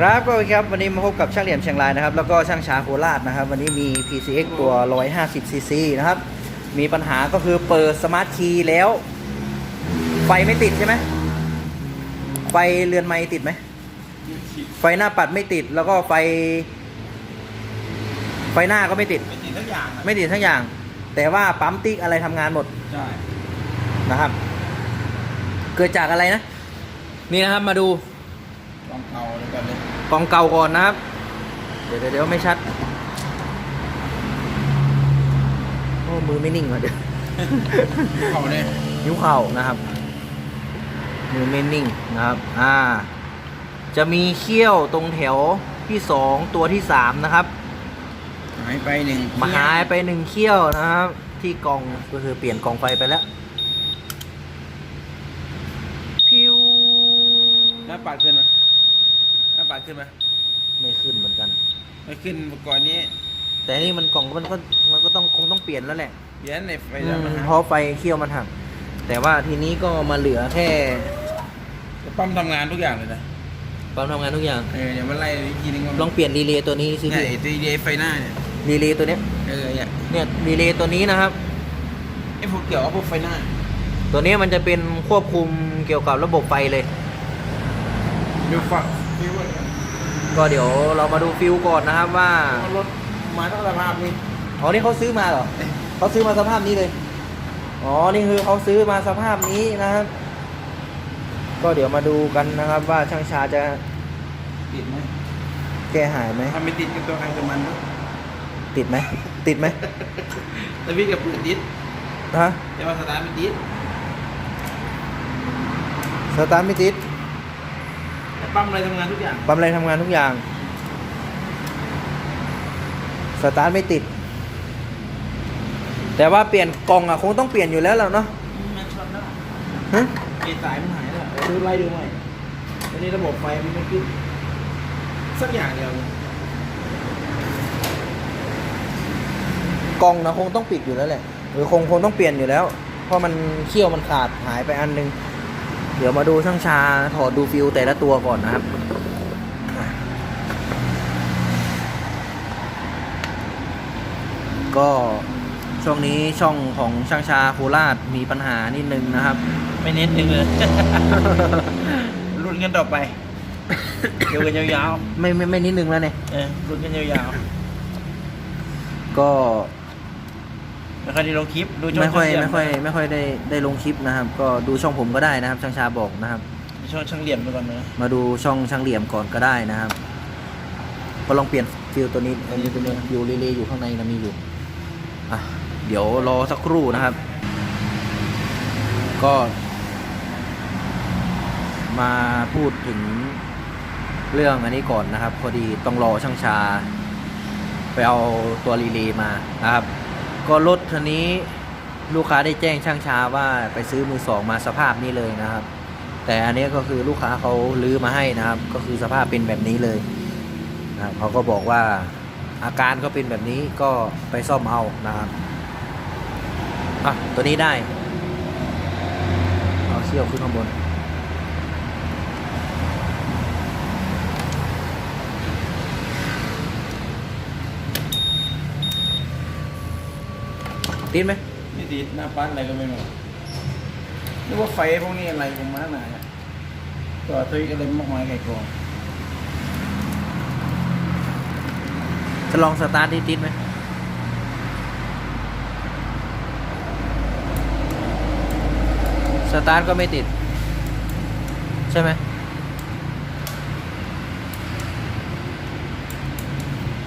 ครับก็โอเคครับวันนี้มาพบกับช่างเหลี่ยมเชียงรายนะครับแล้วก็ช่างช้างโคราชนะครับ วันนี้มี PCX ตัว 150 cc นะครับ มีปัญหาก็คือเปิดสมาร์ทคีย์แล้ว ไฟไม่ติดใช่ไหมไฟเรือนไม้ติดไหม ไฟหน้าปัดไม่ติดแล้วก็ไฟ ไฟหน้าก็ไม่ติด ไม่ติดทั้งอย่างอะไม่ติดทั้งอย่าง แต่ว่าปั๊มติ๊กอะไรทำงานหมดใช่นะครับ เกิดจากอะไรนะ นี่นะครับมาดูลองเอาเลยกันเลย กล่องเก่าก่อนนะครับเดี๋ยวเดี๋ยวเดี๋ยวไม่ชัดโอ้มือไม่นิ่งว่ะเดี๋ยวเขาเลยนิ้วเข่านะครับ มือไม่นิ่งนะครับ อ่า จะมีเขี้ยวตรงแถวที่สองตัวที่สามนะครับหายไปหนึ่งมาหายไปหนึ่งเขี้ยวนะครับ ที่กล่องก็คือเปลี่ยนกล่องไฟไปแล้วพิวหน้าปัดขึ้นไหมหน้าปัดขึ้นไหมไม่ขึ้นเหมือนกัน ไม่ขึ้นก่อนนี้ แต่นี่มันกล่องมันก็มันก็ต้องคงต้องเปลี่ยนแล้วแหละเดี๋ยวในไฟอืดำมนะเพราะไฟเขี้ยวมันหักแต่ว่าทีนี้ก็มาเหลือแค่ปั๊มทำงานทุกอย่างเลยนะปั๊มทำงานทุกอย่าง เออเดี๋ยวมันไล่อีกทีนึงว่าลองเปลี่ยนรีเลย์ตัวนี้สิเนี่ยพี่ไอ้ตัวเดไฟหน้าเนี่ยรีเลย์ตัวเนี้ยเออเนี่ยเนี่ยรีเลย์ตัวนี้นะครับ ไอ้พวกเกี่ยวกับพวกไฟหน้าตัวนี้มันจะเป็นควบคุมเกี่ยวกับระบบไฟเลย ดูฝัก ฟิวอะก็เดี๋ยวเรามาดูฟิวก่อนนะครับว่า เอารถมาตั้งสภาพนี้อ๋อ นี่เขาซื้อมาเหรอ เขาซื้อมาสภาพนี้เลย อ๋อ นี่คือเขาซื้อมาสภาพนี้นะครับ ก็เดี๋ยวมาดูกันนะครับ ว่าช่างชาจะติดไหมแก้หายไหม ถ้าไม่ติดกับตัวใครตัวมันนะติดไหม ติดไหมแต่พี่กับเปิดติดฮะแต่ว่าสตาร์ทไม่ติด สตาร์ทไม่ติดแต่ ปั๊มอะไรทำงานทุกอย่าง ปั๊มอะไรทำงานทุกอย่าง สตาร์ทไม่ติด แต่ว่าเปลี่ยนกล่องอะคงต้องเปลี่ยนอยู่แล้วแหล้วเนาะมันช็อตแล้วฮะเกสายมันหายแล้วดูไล่ดูหน่อยอันนี้ระบบไฟมันไม่ขึ้นสักอย่างเดียว กล่องนะคงต้องปิดอยู่แล้วแหละหรือคงคงต้องเปลี่ยนอยู่แล้ว เพราะมันเขี้ยวมันขาดหายไปอันนึง เดี๋ยวมาดูช่างชาถอดดูฟิวแต่ละตัวก่อนนะครับก็ช่วงนี้ช่องของช่างชาโคราชมีปัญหานิดนึงนะครับ ไม่เน้นนึงเลย รุ่นกันต่อไปเดี๋ยวกันยาวไม่ไม่ไม่นิดนึงแล้วเนี่ยๆเออรุ่นกันยาวก็ๆ ไม่ค่อยได้ลงคลิปดูช่องไม่ค่อยช่างเหลี่ไม่ค่อยไม่ค่อยได้ได้ลงคลิปนะครับ ก็ดูช่องผมก็ได้นะครับ ช่างชาบอกนะครับ ช่องช่างเหลี่ยมไปก่อนนะมาดูช่องช่างเหลี่ยมก่อนก็ได้นะครับ ก็ลองเปลี่ยนฟิลตัวนี้อันนี้ตัวนี้อยู่รีเลย์อยู่ข้างในนะมีอยู่อะเดี๋ยวรอสักครู่นะครับ ก็ มาพูดถึงเรื่องอันนี้ก่อนนะครับ พอดีต้องรอช่างชา ไปเอาตัวรีเลย์มานะครับ ก็รถคันนี้ลูกค้าได้แจ้งช่างชาว่าไปซื้อมือสองมาสภาพนี้เลยนะครับ แต่อันนี้ก็คือลูกค้าเขาลื้อมาให้นะครับ ก็คือสภาพเป็นแบบนี้เลยนะครับเขาก็บอกว่าอาการก็เป็นแบบนี้ก็ไปซ่อมเอานะครับอะตัวนี้ได้เอาเชี่ยวขึ้นข้างบน ติดไหมไม่ติดหน้าปั้นอะไรก็ไม่รู้นึกว่าไฟพวกนี้อะไรของมันหนาเนี่ยตัวตัวอะไรมากมายไก่กองจะลองสตาร์ทดิติดไหมสตาร์ทก็ไม่ติด ใช่ไหม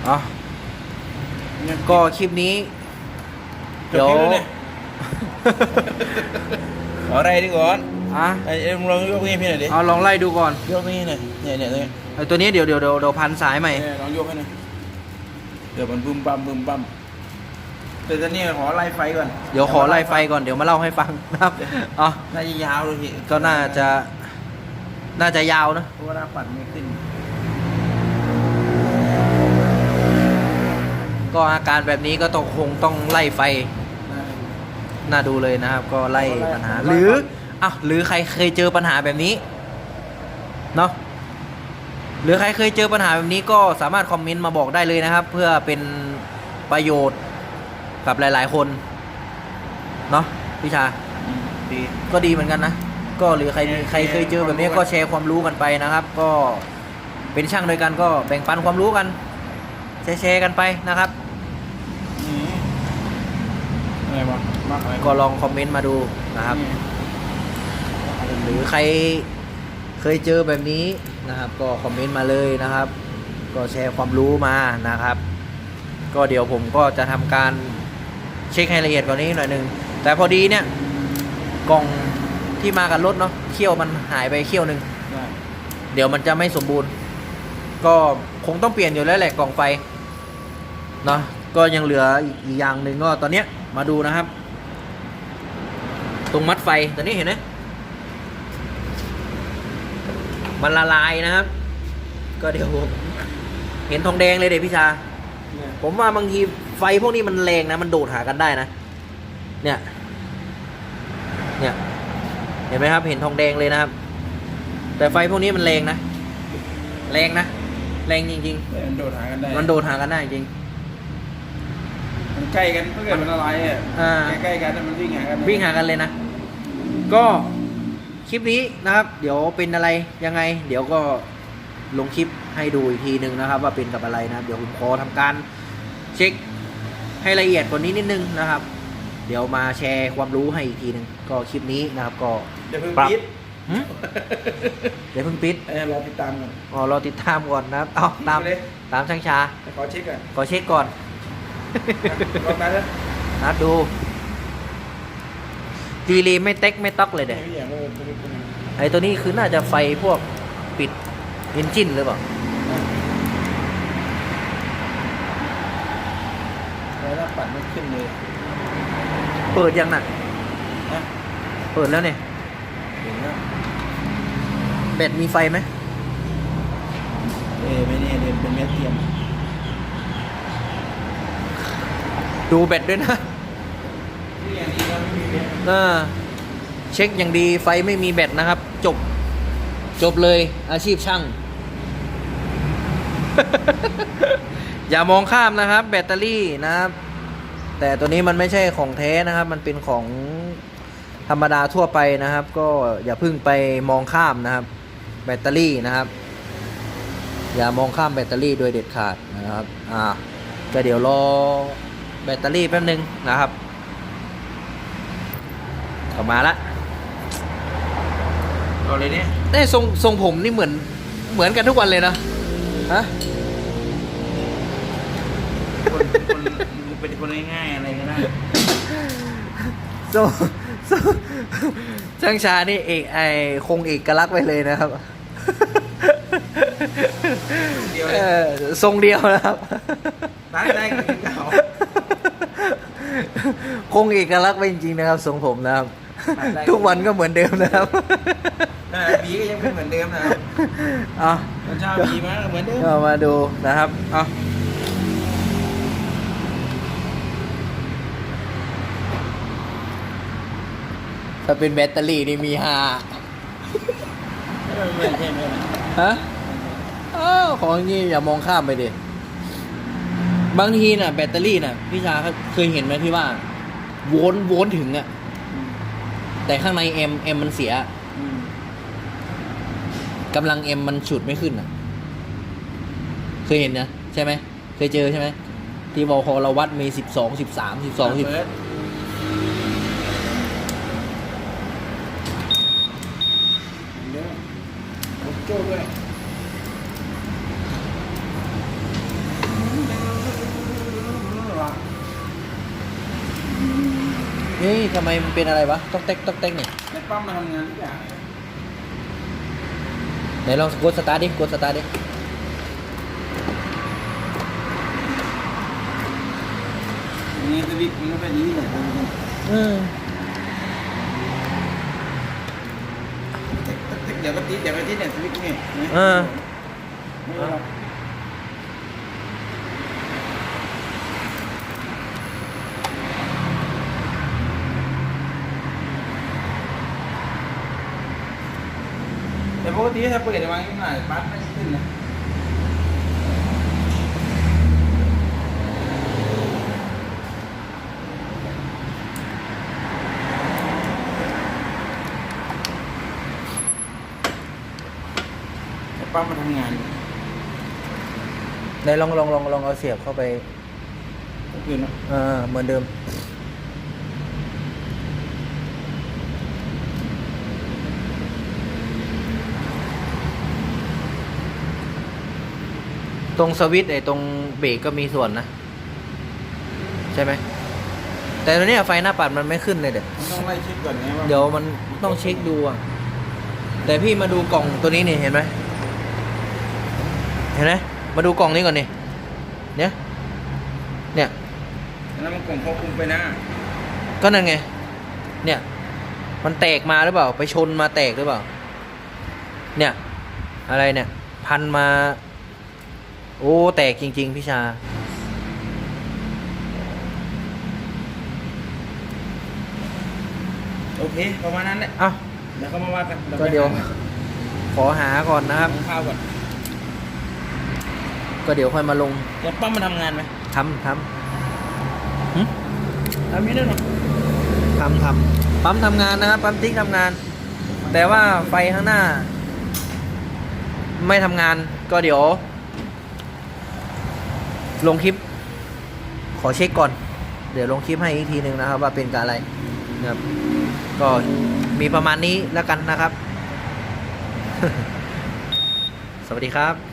อ๋อเนี่ยก็คลิปนี้ จบคลิปแล้วเนี่ยขออะไรดีก่อนอะไอ้เอ็มลองยกนี่พี่หน่อยดิเอาลองไล่ดูก่อนยกนี่หน่อยเนี่ยเนี่ยเนี่ยไอ้ตัวนี้เดี๋ยวเดี๋ยวเดี๋ยวเดี๋ยวพันสายใหม่เนี่ยลองยกให้หน่อยเดี๋ยวมันบึมบัมบึมบัมแต่ตอนนี้ขอไล่ไฟก่อนเดี๋ยวขอไล่ไฟก่อนเดี๋ยวมาเล่าให้ฟังนะครับอ๋อน่าจะยาวเลยพี่ก็น่าจะ น่าจะยาวนะเพราะว่าหน้าปัดไม่ขึ้น ก็อาการแบบนี้ก็ต้องคงต้องไล่ไฟ น่าดูเลยนะครับ ก็ไล่ปัญหา หรืออะหรือใครเคยเจอปัญหาแบบนี้เนาะหรือใครเคยเจอปัญหาแบบนี้ก็สามารถคอมเมนต์มาบอกได้เลยนะครับ เพื่อเป็นประโยชน์กับหลาย ๆ คนเนาะพี่ชาดีก็ดีเหมือนกันนะ ก็หรือใครมีใครเคยเจอแบบนี้ก็แชร์ความรู้กันไปนะครับ ก็เป็นช่างด้วยกันก็แบ่งปันความรู้กัน แชร์แชร์กันไปนะครับ อืมอะไรวะ มากอะไรก็ลองคอมเมนต์มาดูนะครับนี่หรือใครเคยเจอแบบนี้นะครับ ก็คอมเมนต์มาเลยนะครับ ก็แชร์ความรู้มานะครับ ก็เดี๋ยวผมก็จะทำการเช็คให้ละเอียดกว่านี้หน่อยหนึ่งแต่พอดีเนี่ยกล่องที่มากับรถเนาะเขี้ยวมันหายไปเขี้ยวหนึ่งได้เดี๋ยวมันจะไม่สมบูรณ์ ก็คงต้องเปลี่ยนอยู่แล้วแหละกล่องไฟเนาะก็ยังเหลืออีกอีกอย่างหนึ่งก็ตอนเนี้ยมาดูนะครับ ตรงมัดไฟตอนนี้เห็นไหมมันละลายนะครับ ก็เดี๋ยวผมเห็นทองแดงเลยเด็พี่ชาเนี่ยผมว่าบางทีไฟพวกนี้มันแรงนะ มันโดดหากันได้นะ เนี่ย เนี่ย เห็นไหมครับ เห็นทองแดงเลยนะครับ แต่ไฟพวกนี้มันแรงนะ แรงนะ แรงจริงเนี่ยมันโดดหากันได้ๆมันโดดหากันได้จริง มันใกล้กันเพื่อมันละลายอะอ่า ใกล้ๆกันแต่มันวิ่งหากันวิ่งหากันเลยนะ ก็คลิปนี้นะครับ เดี๋ยวเป็นอะไรยังไง เดี๋ยวก็ลงคลิปให้ดูอีกทีหนึ่งนะครับ ว่าเป็นกับอะไรนะครับ เดี๋ยวผมขอทำการเช็คให้ละเอียดกว่านี้นิดนึงนะครับ เดี๋ยวมาแชร์ความรู้ให้อีกทีหนึ่งก็คลิปนี้นะครับ ก็เดี๋ยวเพิ่งปรับปิดหึเดี๋ยวเพิ่งปิดเออรอติดตามก่อน อ๋อรอติดตามก่อนนะครับเอาตาม ปิดเลย ตามช่างชาขอเช็คก่อนขอเช็คก่อน ลองนั้นนะนัดดูดีลีไม่เต็กไม่ต๊อกเลยเด็ไม่อยากเลยตัวนี้ตัวนี้ไอตัวนี้คือน่าจะไฟพวกปิดเอนจินหรือเปล่าแล้วถ้าปัดไม่ขึ้นเลย เปิดยังน่ะนะเปิดแล้วเนี่ยเห็นแล้วแบตมีไฟไหมเออไม่แน่เดี๋ยวเป็นเม็ดเทียม ดูแบตด้วยนะนี่อย่างนี้ก็ไม่มีเม็ดเออเช็คอย่างดีไฟไม่มีแบตนะครับ จบ จบเลยอาชีพช่าง อย่ามองข้ามนะครับ แบตเตอรี่นะครับ แต่ตัวนี้มันไม่ใช่ของแท้นะครับ มันเป็นของธรรมดาทั่วไปนะครับ ก็อย่าเพึ่งไปมองข้ามนะครับ แบตเตอรี่นะครับ อย่ามองข้ามแบตเตอรี่โดยเด็ดขาดนะครับ อ่าก็เดี๋ยวรอแบตเตอรี่แป๊บนึงนะครับกลับมาละเอาเลยเนี่ยได้ทรงทรงผมนี่เหมือนเหมือนกันทุกวันเลยนะฮะคนคนเป็นคนง่ายๆอะไรก็ได้ทรงทรงช่างชานี่เอกไอคงเอกลักษณ์ไปเลยนะครับเดียวเอเลยอทรงเดียวนะครับร้านได้ก็เป็นเก่า คงเอกลักษณ์ไปจริงๆนะครับทรงผมนะครับได้ ทุกวันก็เหมือนเดิมนะครับเออบีก็ยังเป็นเหมือนเดิมนะครับเอาตอนเช้าบีมาก็เหมือนเดิม ก็มาดูนะครับเอาถ้าเป็นแบตเตอรี่นี่มีห้าไม่ไม่ใช่ไม่ใช่ฮะอ้าวของอย่างนี้อย่ามองข้ามไปดิบางทีน่ะ แบตเตอรี่น่ะพี่ชาเคยเห็นไหมที่ว่า โวลต์โวลต์ถึงอะแต่ข้างในเอ็มเอ็มมันเสียอืมกำลังเอ็มมันฉุดไม่ขึ้นอะเคยเห็นนะใช่ไหมเคยเจอใช่ไหมที่วอลคอเราวัดมีสิบสองสิบสามสิบสองสิบเปิดเดี๋ยวผมโจ้ด้วย นี่ทำไมมันเป็นอะไรวะต๊อกเต๊กต๊อกเต๊กเนี่ยในปั๊มมาทำงานทุกอย่างไหนลองกดสตาร์ทดิกดสตาร์ทดิอย่างนี้สวิตช์มันก็เป็นอย่างนี้แหละอืมเดี๋ยวก็ติดเดี๋ยวก็ติดเนี่ยสวิตช์นี่เออ ไม่เป็นไร แต่ปกติถ้าเปิดวางนิดหน่อยบัสไม่ขึ้นนะป้ามาทำงานไหนลองลองลองลองเอาเสียบเข้าไป เปลี่นเนอะ เออเหมือนเดิม ตรงสวิตช์ไอ้ตรงเบรกก็มีส่วนนะ ใช่ไหม แต่ตอนนี้ไฟหน้าปัดมันไม่ขึ้นเลยเด็ดมันต้องไล่เช็คก่อนไงว่าเดี๋ยวมันต้องเช็คดูอะ แต่พี่มาดูกล่องตัวนี้นี่เห็นไหมเห็นไหมมาดูกล่องนี้ก่อนนี่เนี่ย เนี่ยแล้วมันกล่องควบคุมไปหน้าก็นั่นไง เนี่ย มันแตกมาหรือเปล่า ไปชนมาแตกหรือเปล่า เนี่ย อะไรเนี่ย พันมา โอ้ แตกจริง ๆ พี่ชา โอเค ประมาณนั้นแหละเอ้าเดี๋ยวเขามาว่ากันก็เดี๋ยว ขอหาก่อนนะครับ ทำข้าวก่อนก็เดี๋ยวค่อยมาลงแล้วปั๊มมันทำงานไหมทำทำหึทำนี้ด้วยเนาะทำทำปั๊มทำงานนะครับ ปั๊มติ๊กทำงาน แต่ว่าไฟข้างหน้า ไม่ทำงาน ก็เดี๋ยว ลงคลิป ขอเช็คก่อน เดี๋ยวลงคลิปให้อีกทีหนึ่งนะครับ ว่าเป็นการอะไรนะครับก็มีประมาณนี้แล้วกันนะครับ สวัสดีครับ